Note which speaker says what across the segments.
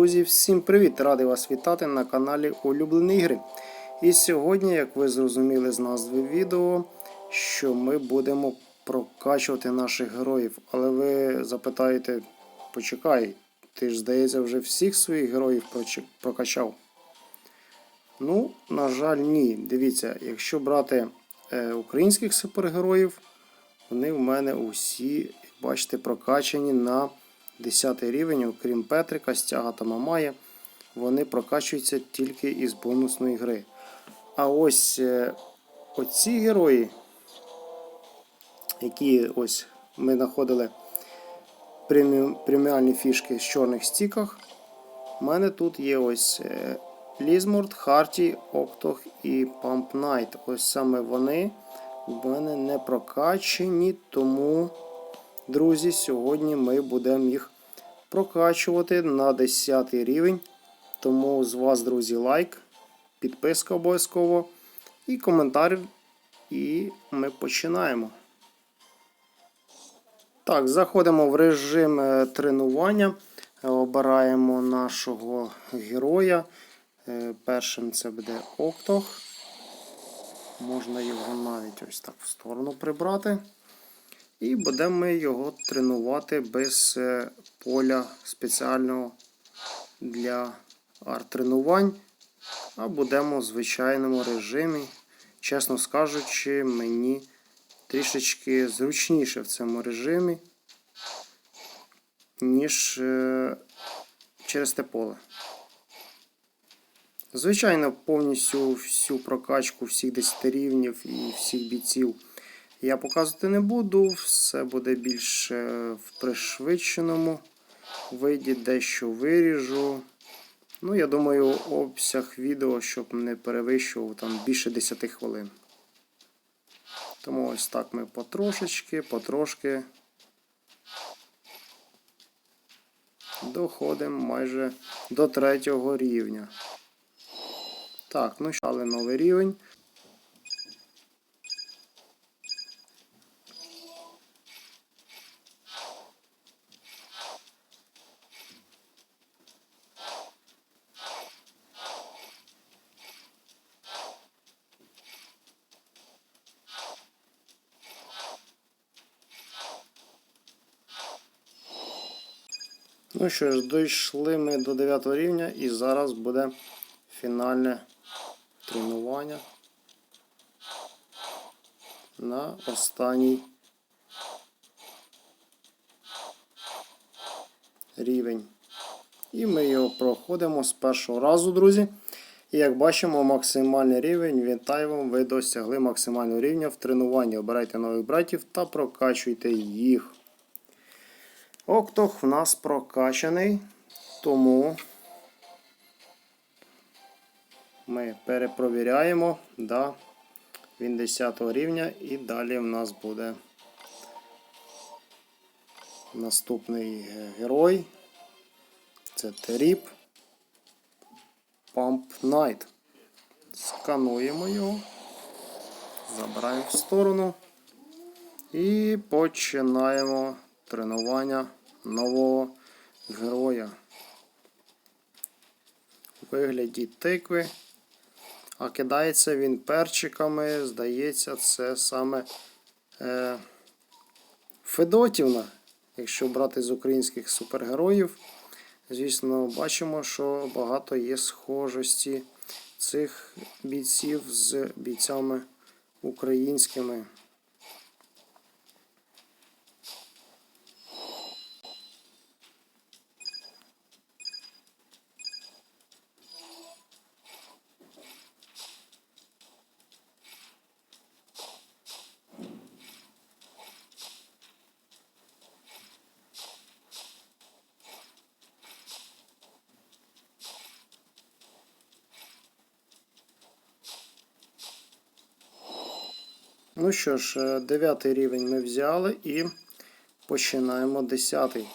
Speaker 1: Друзі, всім привіт! Радий вас вітати на каналі Улюблені ігри. І сьогодні, як ви зрозуміли з назви відео, що ми будемо прокачувати наших героїв. Але ви запитаєте, почекай, ти ж, здається, вже всіх своїх героїв прокачав. Ну, на жаль, ні. Дивіться, якщо брати е, українських супергероїв, вони в мене усі, бачите, прокачані на 10 рівень, окрім Петрика, Стяга та Мамая, вони прокачуються тільки із бонусної гри. А ось е, оці герої, які ось ми знаходили преміум, преміальні фішки з чорних стіках, у мене тут є ось е, Лізмурт, Харті, Октох і Памп Найт. Ось саме вони в мене не прокачені, тому, друзі, сьогодні ми будемо їх прокачувати на 10 рівень. Тому з вас, друзі, лайк, підписка обов'язково і коментар. І ми починаємо. Так, заходимо в режим е, тренування. Обираємо нашого героя. Е, Першим це буде Октох. Можна його навіть ось так в сторону прибрати. І будемо ми його тренувати без е, поля спеціального для арт-тренувань. А будемо в звичайному режимі. Чесно скажучи, мені трішечки зручніше в цьому режимі, ніж е, через те поле. Звичайно, повністю всю прокачку всіх 10 рівнів і всіх бійців я показувати не буду. Все буде більше в пришвидшеному виді, дещо виріжу. Ну, я думаю, обсяг відео, щоб не перевищував там більше 10 хвилин. Тому ось так ми потрошечки, потрошки доходимо майже до третього рівня. Так, ну але новий рівень. Ну що ж, дійшли ми до 9 рівня і зараз буде фінальне тренування на останній рівень. І ми його проходимо з першого разу, друзі. І як бачимо, максимальний рівень. Вітаю вам, ви досягли максимального рівня в тренуванні. Обирайте нових братів та прокачуйте їх. Октох в нас прокачаний, тому ми перепровіряємо, да, він 10 рівня і далі в нас буде наступний герой. Це Теріп Pump Knight. Скануємо його, забираємо в сторону і починаємо тренування нового героя. У вигляді тикви. А кидається він перчиками, здається, це саме е, Федотівна. Якщо брати з українських супергероїв, звісно, бачимо, що багато є схожості цих бійців з бійцями українськими. Ну що ж, е, дев'ятий рівень ми взяли і починаємо десятий.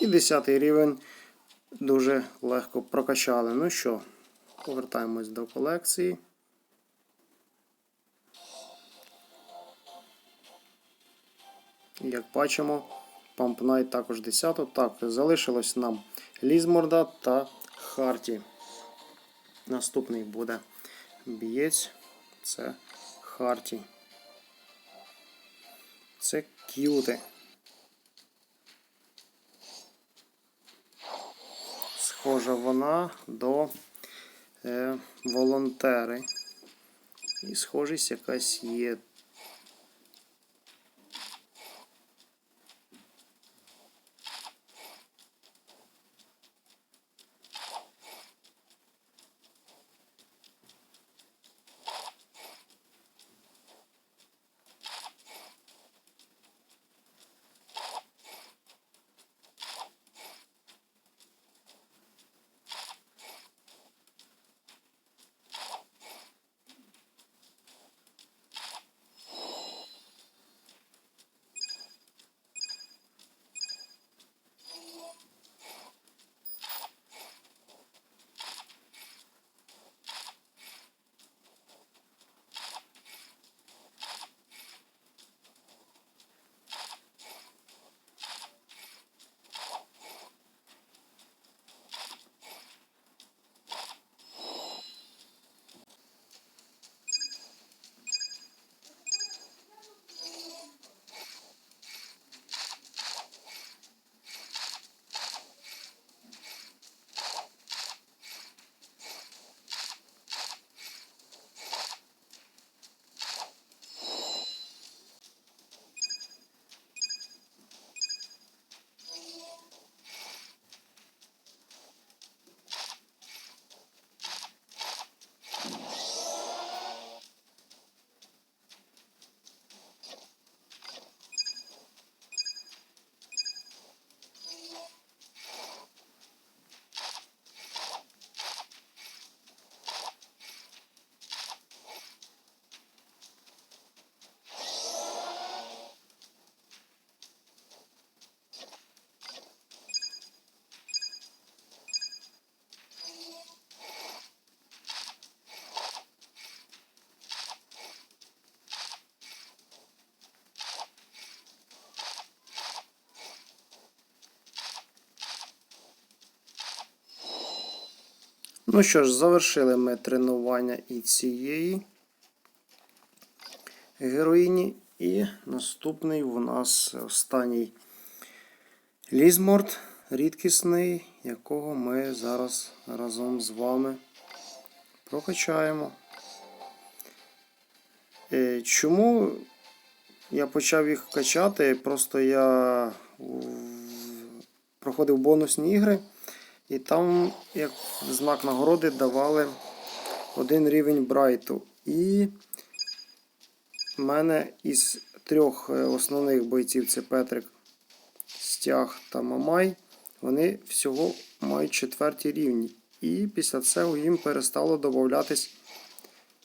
Speaker 1: І десятий рівень дуже легко прокачали. Ну що, Повертаємось до колекції. Як бачимо, Pump також 10. Так, залишилось нам Лізморда та Харті. Наступний буде бієць. Це Харті. Це к'юти. Схожа вона до е, волонтери. І схожість якась є. Ну що ж, завершили ми тренування і цієї героїні. І наступний у нас останній лізморт, рідкісний, якого ми зараз разом з вами прокачаємо. Е, Чому я почав їх качати? Просто я проходив бонусні ігри. І там, як знак нагороди, давали один рівень брайту. І в мене із трьох е, основних бойців це Петрик, Стяг та Мамай. Вони всього мають четверті рівні. І після цього їм перестало додатись.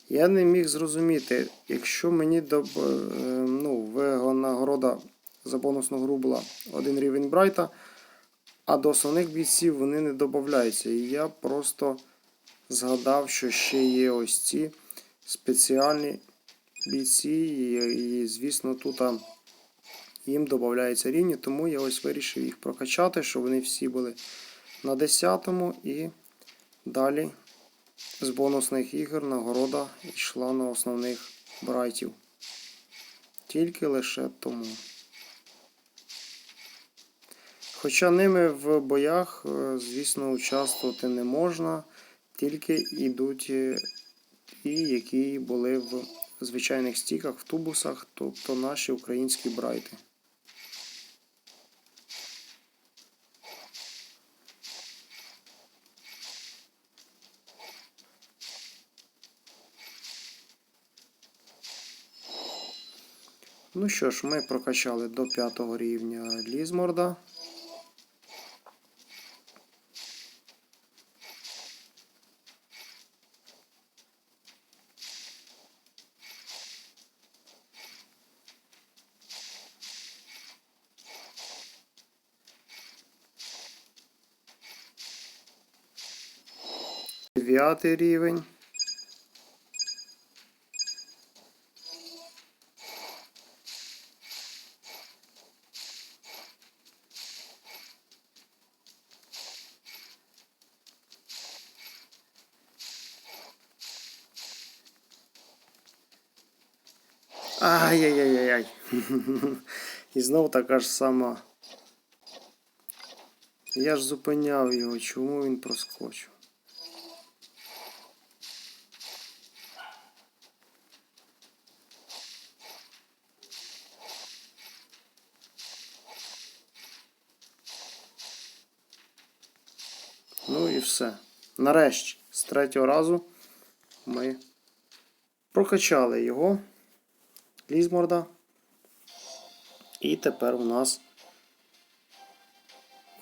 Speaker 1: Я не міг зрозуміти, якщо мені доб... е, ну, винагорода за бонусну гру була один рівень брайта. А до основних бійців вони не додаються. І я просто згадав, що ще є ось ці спеціальні бійці, і, і звісно, тут їм додаються рівні, тому я ось вирішив їх прокачати, щоб вони всі були на 10-му і далі з бонусних ігор нагорода йшла на основних брайтів. Тільки лише тому. Хоча ними в боях, е, звісно, участвувати не можна, тільки йдуть е, і які були в звичайних стіках, в тубусах, тобто наші українські брайти. Ну що ж, ми прокачали до п'ятого рівня Лізморда. Дев'ятий рівень. Ай-яй-яй-яй. І знов така ж сама. Я ж зупиняв його, чому він проскочив? Нарешті, з третього разу ми прокачали його. Лізморда. І тепер у нас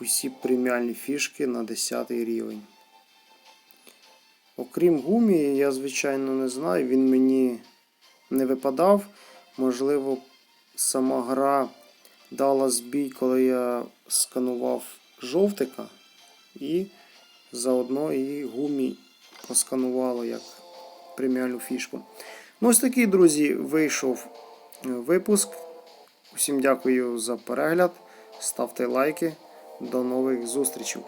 Speaker 1: усі преміальні фішки на 10 рівень. Окрім гумі, я, звичайно, не знаю, він мені не випадав. Можливо, сама гра дала збій, коли я сканував жовтика, і заодно і гумі просканувало як преміальну фішку. Ну, ось такий, друзі, вийшов е, випуск. Усім дякую за перегляд. Ставте лайки. До нових зустрічей.